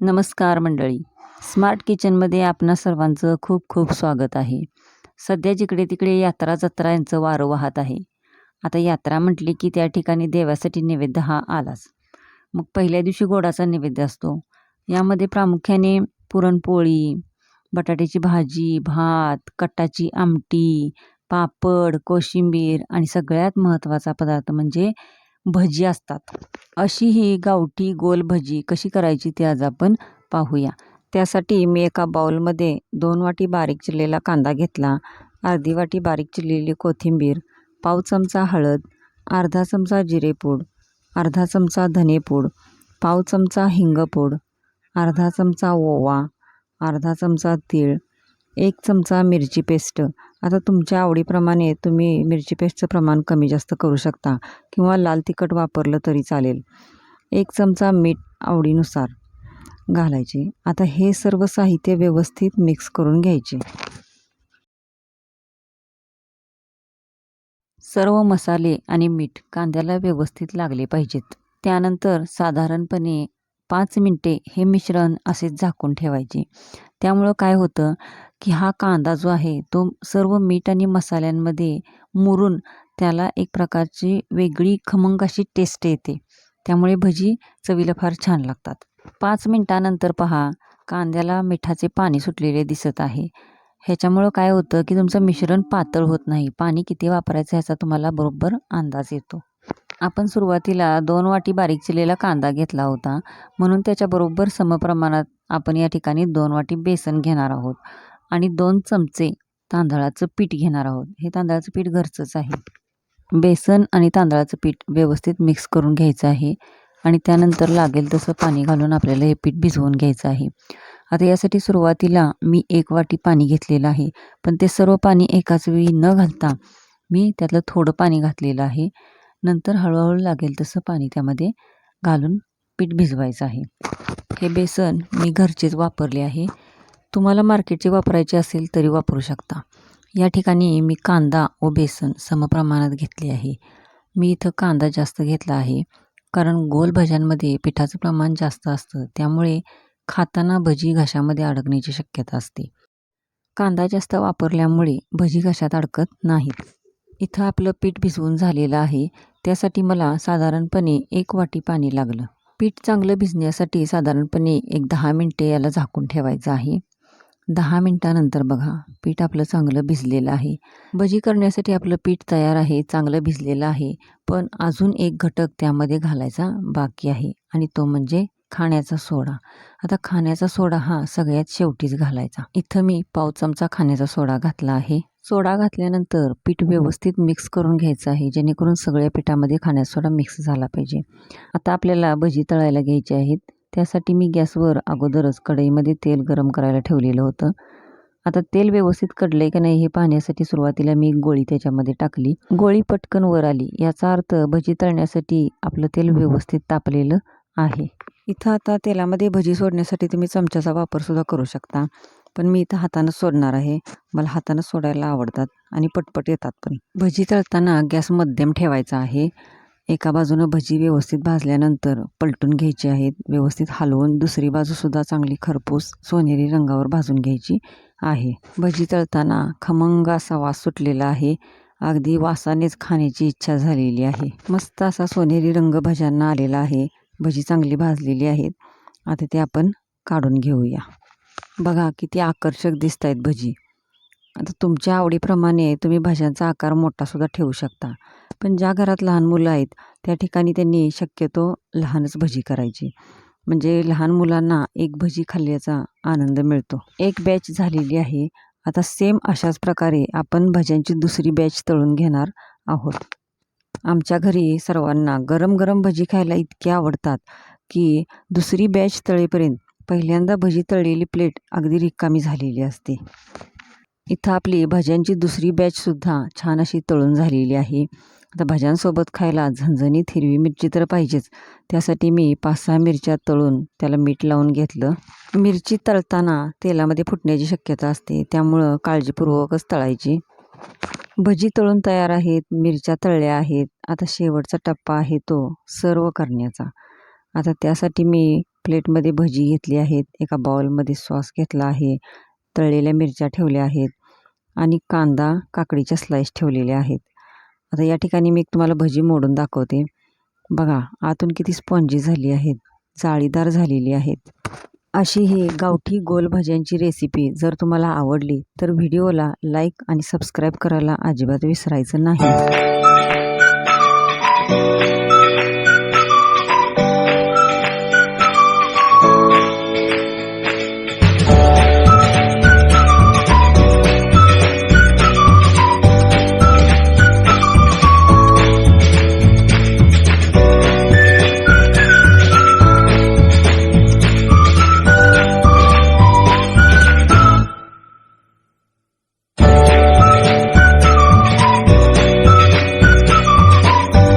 नमस्कार मंडळी. स्मार्ट किचनमध्ये आपणा सर्वांचं खूप खूप स्वागत आहे. सध्या जिकडे तिकडे यात्रा जत्रा यांचं वारं वाहत आहे. आता यात्रा म्हटली की त्या ठिकाणी देवासाठी नैवेद्य हा आलाच. मग पहिल्या दिवशी गोडाचा नैवेद्य असतो. यामध्ये प्रामुख्याने पुरणपोळी बटाट्याची भाजी भात कट्टाची आमटी पापड कोशिंबीर आणि सगळ्यात महत्त्वाचा पदार्थ म्हणजे भजी असतात. अशी ही गावठी गोल भजी कशी करायची ती आज आपण पाहूया. त्यासाठी मी एका बाऊलमध्ये दोन वाटी बारीक चिरलेला कांदा घेतला अर्धी वाटी बारीक चिरलेली कोथिंबीर पाव चमचा हळद अर्धा चमचा जिरेपूड अर्धा चमचा धनेपूड पाव चमचा हिंगपूड अर्धा चमचा ओवा अर्धा चमचा तीळ एक चमचा मिरची पेस्ट. आता तुमच्या आवडीप्रमाणे तुम्ही मिरची पेस्टचं प्रमाण कमी जास्त करू शकता किंवा लाल तिखट वापरलं तरी चालेल. एक चमचा मीठ आवडीनुसार घालायचे. आता हे सर्व साहित्य व्यवस्थित मिक्स करून घ्यायचे. सर्व मसाले आणि मीठ कांद्याला व्यवस्थित लागले पाहिजेत. त्यानंतर साधारणपणे पाच मिनटे हे मिश्रण असेच झाकून ठेवायचे. त्यामुळं काय होतं की हा कांदा जो आहे तो सर्व मीठ आणि मसाल्यांमध्ये मुरून त्याला एक प्रकारची वेगळी खमंग अशी टेस्ट येते. त्यामुळे भजी चवीला फार छान लागतात. पाच मिनटानंतर पहा कांद्याला मिठाचे पाणी सुटलेले दिसत आहे. ह्याच्यामुळं काय होतं की तुमचं मिश्रण पातळ होत नाही. पाणी किती वापरायचं ह्याचा तुम्हाला बरोबर अंदाज येतो. आपण सुरुवातीला दोन वाटी बारीक चिरलेला कांदा घेतला होता. म्हणून त्याच्याबरोबर समप्रमाणात आपण या ठिकाणी दोन वाटी बेसन घेणार आहोत. आणि दोन चमचे तांदळाचं पीठ घेणार आहोत. हे तांदळाचं पीठ घरचंच आहे. बेसन आणि तांदळाचं पीठ व्यवस्थित मिक्स करून घ्यायचं आहे. आणि त्यानंतर लागेल तसं पाणी घालून आपल्याला हे पीठ भिजवून घ्यायचं आहे. आता यासाठी सुरुवातीला मी एक वाटी पाणी घेतलेलं आहे. पण ते सर्व पाणी एकाच वेळी न घालता मी त्यातलं थोडं पाणी घातलेलं आहे. नंतर हळूहळू लागेल तसं पाणी त्यामध्ये घालून पीठ भिजवायचं आहे. हे बेसन मी घरचेच वापरले आहे. तुम्हाला मार्केटचे वापरायचे असेल तरी वापरू शकता. या ठिकाणी मी कांदा व बेसन समप्रमाणात घेतले आहे. मी इथं कांदा जास्त घेतला आहे कारण गोल भज्यांमध्ये पिठाचं प्रमाण जास्त असतं त्यामुळे खाताना भजी घशामध्ये अडकण्याची शक्यता असते. कांदा जास्त वापरल्यामुळे भजी घशात अडकत नाहीत. इथं आपलं पीठ भिजवून झालेलं आहे. त्यासाठी मला साधारणपणे एक वाटी पाणी लागलं. पीठ चांगलं भिजण्यासाठी साधारणपणे एक दहा मिनटे याला झाकून ठेवायचं आहे. दहा मिनटानंतर बघा पीठ आपलं चांगलं भिजलेलं आहे. भजी करण्यासाठी आपलं पीठ तयार आहे चांगलं भिजलेलं आहे पण अजून एक घटक त्यामध्ये घालायचा बाकी आहे आणि तो म्हणजे खाण्याचा सोडा. आता खाण्याचा सोडा हा सगळ्यात शेवटीच घालायचा. इथं मी पाव चमचा खाण्याचा सोडा घातला आहे. सोडा घातल्यानंतर पीठ व्यवस्थित मिक्स करून घ्यायचं आहे. जेणेकरून सगळ्या पिठामध्ये खाण्यास सोडा मिक्स झाला पाहिजे. आता आपल्याला भजी तळायला घ्यायची आहेत. त्यासाठी मी गॅसवर अगोदरच कढईमध्ये तेल गरम करायला ठेवलेलं होतं. आता तेल व्यवस्थित कडलं का नाही हे पाहण्यासाठी सुरुवातीला मी गोळी त्याच्यामध्ये टाकली. गोळी पटकन वर आली. याचा अर्थ भजी तळण्यासाठी आपलं तेल व्यवस्थित तापलेलं आहे. इथं आता तेलामध्ये भजी सोडण्यासाठी तुम्ही चमच्याचा वापरसुद्धा करू शकता. पण मी इथं हातानं सोडणार आहे. मला हातानं सोडायला आवडतात आणि पटपट येतात पण. भजी तळताना गॅस मध्यम ठेवायचा आहे. एका बाजूनं भजी व्यवस्थित भाजल्यानंतर पलटून घ्यायची आहेत व्यवस्थित हलवून दुसरी बाजूसुद्धा चांगली खरपूस सोनेरी रंगावर भाजून घ्यायची आहे. भजी तळताना खमंग असा वास सुटलेला आहे. अगदी वासानेच खाण्याची इच्छा झालेली आहे. मस्त असा सोनेरी रंग भज्यांना आलेला आहे. भजी चांगली भाजलेली आहेत. आता ते आपण काढून घेऊया. बघा किती आकर्षक दिसत आहेत भजी. आता तुमच्या आवडीप्रमाणे तुम्ही भज्यांचा आकार मोठासुद्धा ठेवू शकता. पण ज्या घरात लहान मुलं आहेत त्या ठिकाणी त्यांनी शक्यतो लहानच भजी करायची. म्हणजे लहान मुलांना एक भजी खाल्ल्याचा आनंद मिळतो. एक बॅच झालेली आहे. आता सेम अशाच प्रकारे आपण भज्यांची दुसरी बॅच तळून घेणार आहोत. आमच्या घरी सर्वांना गरम गरम भजी खायला इतके आवडतात की दुसरी बॅच तळेपर्यंत पहिल्यांदा भजी तळलेली प्लेट अगदी रिकामी झालेली असते. इथं आपली भज्यांची दुसरी बॅचसुद्धा छान अशी तळून झालेली आहे. आता भज्यांसोबत खायला झणझणीत हिरवी मिरची तर पाहिजेच. त्यासाठी मी पाच सहा मिरच्या तळून त्याला मीठ लावून घेतलं. मिरची तळताना तेलामध्ये फुटण्याची शक्यता असते त्यामुळं काळजीपूर्वकच तळायची. भजी तळून तयार आहेत मिरच्या तळल्या आहेत. आता शेवटचा टप्पा आहे तो सर्व करण्याचा. आता त्यासाठी मी प्लेटमध्ये भजी घेतली आहेत एका बाउलमध्ये सॉस घेतला आहे तळलेल्या मिरच्या ठेवल्या आहेत आणि कांदा काकडीच्या स्लाईस ठेवलेल्या आहेत. आता या ठिकाणी मी एक तुम्हाला भजी मोडून दाखवते. बघा आतून किती स्पॉन्जी झाली आहेत जाळीदार झालेली आहेत. अशी ही गावठी गोल भज्यांची रेसिपी जर तुम्हाला आवडली तर व्हिडिओला लाईक आणि सबस्क्राईब करायला अजिबात विसरायचं नाही.